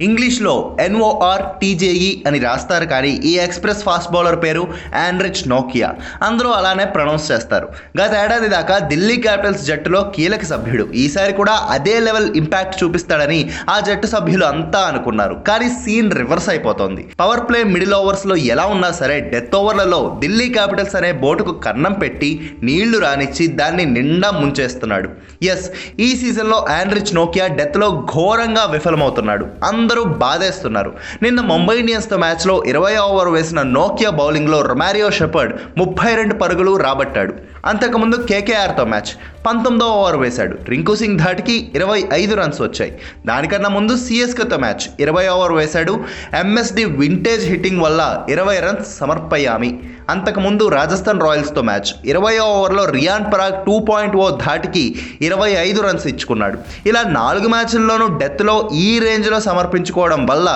ఇంగ్లీష్లో ఎన్ఓఆర్ టీజేఈ అని రాస్తారు కానీ ఈ ఎక్స్ప్రెస్ ఫాస్ట్ బౌలర్ పేరు ఆండ్రిచ్ నోకియా. అందరూ అలానే ప్రొనౌన్స్ చేస్తారు. గత ఏడాది దాకా ఢిల్లీ క్యాపిటల్స్ జట్టులో కీలక సభ్యుడు. ఈసారి కూడా అదే లెవెల్ ఇంపాక్ట్ చూపిస్తాడని ఆ జట్టు సభ్యులు అంతా అనుకున్నారు. కానీ సీన్ రివర్స్ అయిపోతోంది. పవర్ ప్లే మిడిల్ ఓవర్స్లో ఎలా ఉన్నా సరే డెత్ ఓవర్లలో ఢిల్లీ క్యాపిటల్స్ అనే బోటుకు కన్నం పెట్టి నీళ్ళు రానిచ్చి దాన్ని నిండా ముంచేస్తున్నాడు. ఎస్ ఈ సీజన్లో ఆండ్రిచ్ నోకియా డెత్లో ఘోరంగా విఫలమవుతున్నాడు. అందరూ బాధేస్తున్నారు. నిన్న ముంబై ఇండియన్స్తో మ్యాచ్లో ఇరవై ఓవర్ వేసిన నోకియా బౌలింగ్లో రొమారియో షెపర్డ్ ముప్పై రెండు పరుగులు రాబట్టాడు. అంతకుముందు కేకేఆర్తో మ్యాచ్. పంతొమ్మిదో ఓవర్ వేశాడు. రింకు సింగ్ ధాటికి ఇరవై ఐదు రన్స్ వచ్చాయి. దానికన్నా ముందు సిఎస్కేతో మ్యాచ్ ఇరవై ఓవర్ వేశాడు. ఎంఎస్డి వింటేజ్ హిట్టింగ్ వల్ల ఇరవై రన్స్ సమర్పయామి. అంతకుముందు రాజస్థాన్ రాయల్స్తో మ్యాచ్ ఇరవై ఓవర్లో Riyan Parag two point o ధాటికి ఇరవై ఐదు రన్స్ ఇచ్చుకున్నాడు. ఇలా నాలుగు మ్యాచ్ల్లోనూ డెత్లో ఈ రేంజ్లో సమర్పించుకోవడం వల్ల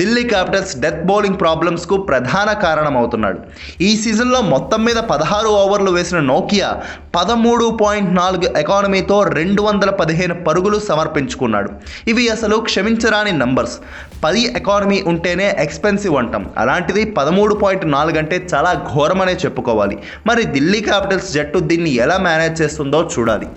ఢిల్లీ క్యాపిటల్స్ డెత్ బౌలింగ్ ప్రాబ్లమ్స్కు ప్రధాన కారణం అవుతున్నాడు ఈ సీజన్లో మొత్తం మీద పదహారు ఓవర్లు వేసిన నోకియా పదమూడు పాయింట్ నాలుగు నాలుగు ఎకానమీతో రెండు వందల పదిహేను పరుగులు సమర్పించుకున్నాడు. ఇవి అసలు క్షమించరాని నంబర్స్. పది ఎకానమీ ఉంటేనే ఎక్స్పెన్సివ్ అంటాం. అలాంటిది పదమూడు పాయింట్ నాలుగు అంటే చాలా ఘోరమనే చెప్పుకోవాలి. మరి ఢిల్లీ క్యాపిటల్స్ జట్టు దీన్ని ఎలా మేనేజ్ చేస్తుందో చూడాలి.